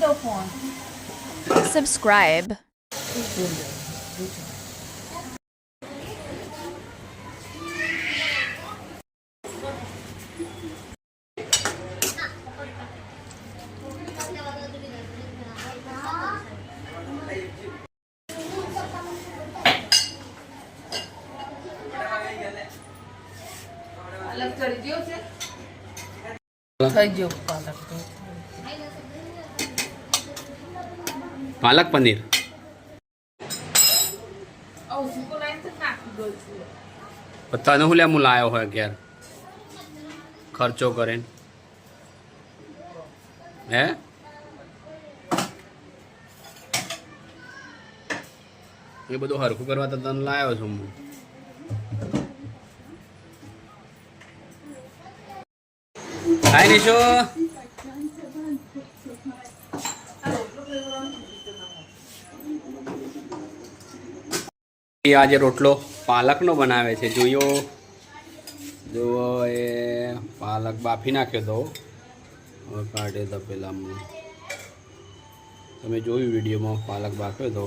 દો phone subscribe, અલગ ચડી ગયો છે થઈ ગયો પાલક તો પાલક પનીર. તને હું લે હું લાયો હોય ઘેર. ખર્ચો કરીને. હે? એ બધું હરખું કરવા તો તને લાયો છું હું. હાય નિશો. એ આજે રોટલો પાલકનો બનાવે છે. જોયો જુઓ એ પાલક બાફી નાખ્યો તો. હવે કાઢે તો પેલા તમે જોયું વિડીયોમાં પાલક બાફ્યો તો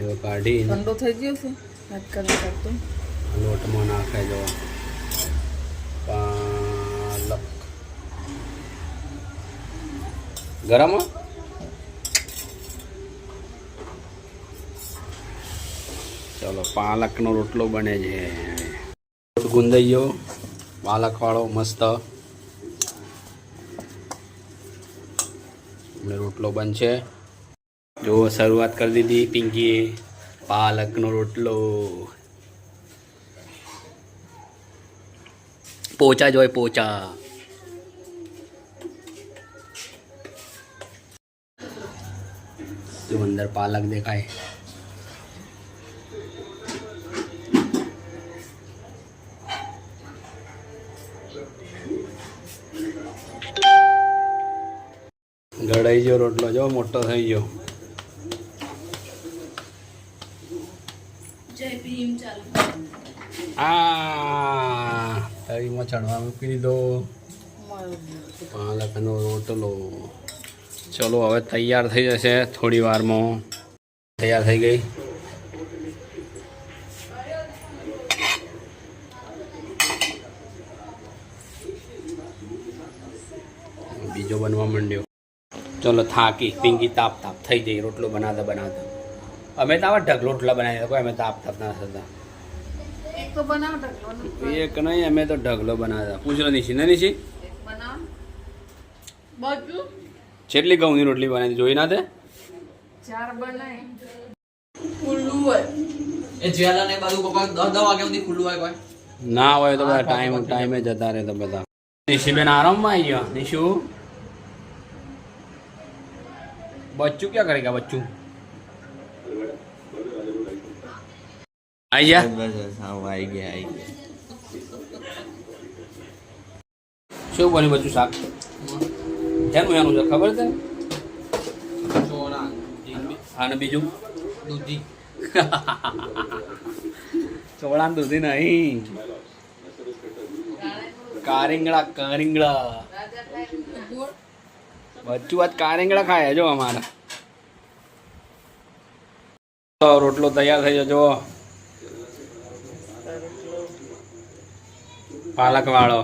એવો કાઢી ઠંડો થઈ ગયો છે. લોટમાં નાખે જો પાલક. ગરમ ચલો, પાલકનો રોટલો બને છે. ગુંદૈયો પાલકવાળો મસ્ત. રોટલો બનશે. જો શરૂઆત કરી દીધી પિંકીએ. પાલકનો રોટલો. પોચા જ હોય પોચા. જો અંદર પાલક દેખાય. ગળાઈ ગયો રોટલો જો મોટો થઈ ગયો. આ તળીમાં ચડવા મૂકી દીધો. પાલકનો રોટલો. ચલો હવે તૈયાર થઈ જશે થોડી વારમાં. તૈયાર થઈ ગઈ. બીજો બનવા માંડ્યો. ચલો થાકી પિંકી તાપ તાપ થઈ જઈ રોટલો બનાવતા બનાવતા. અમે તો આવા ઢગલો રોટલા બનાવી શકો અમે તાપ તાપ ના થતા. એક તો બનાવ ઢગલો એક નહીં અમે તો ઢગલો બનાવતા. પૂછલો નિશી ના નિશી? એક બનાવ. બધું છેટલી ઘઉંની રોટલી બનાવી જોઈ ના તે ના હોય તો બધા ટાઈમ ટાઈમે જતા રહે તો બધા. નિશીબેન આરામમાં આવી ગયા. નિશુ? બચ્ચું क्या करेगा बच्चू? બચ્ચું આઈ ગયા આવી ગયા આઈ ગયા શું બન્યું બચ્ચું શાક? એનું એનું છે ખબર છે? અને બીજું? દૂધી. ચોળા દૂધી નહીં. કારીંગળા કારિંગળા. બચ્ચું આજ કારેંગડા ખાય જો અમારા. રોટલો તૈયાર થઈ જજો પાલક વાળો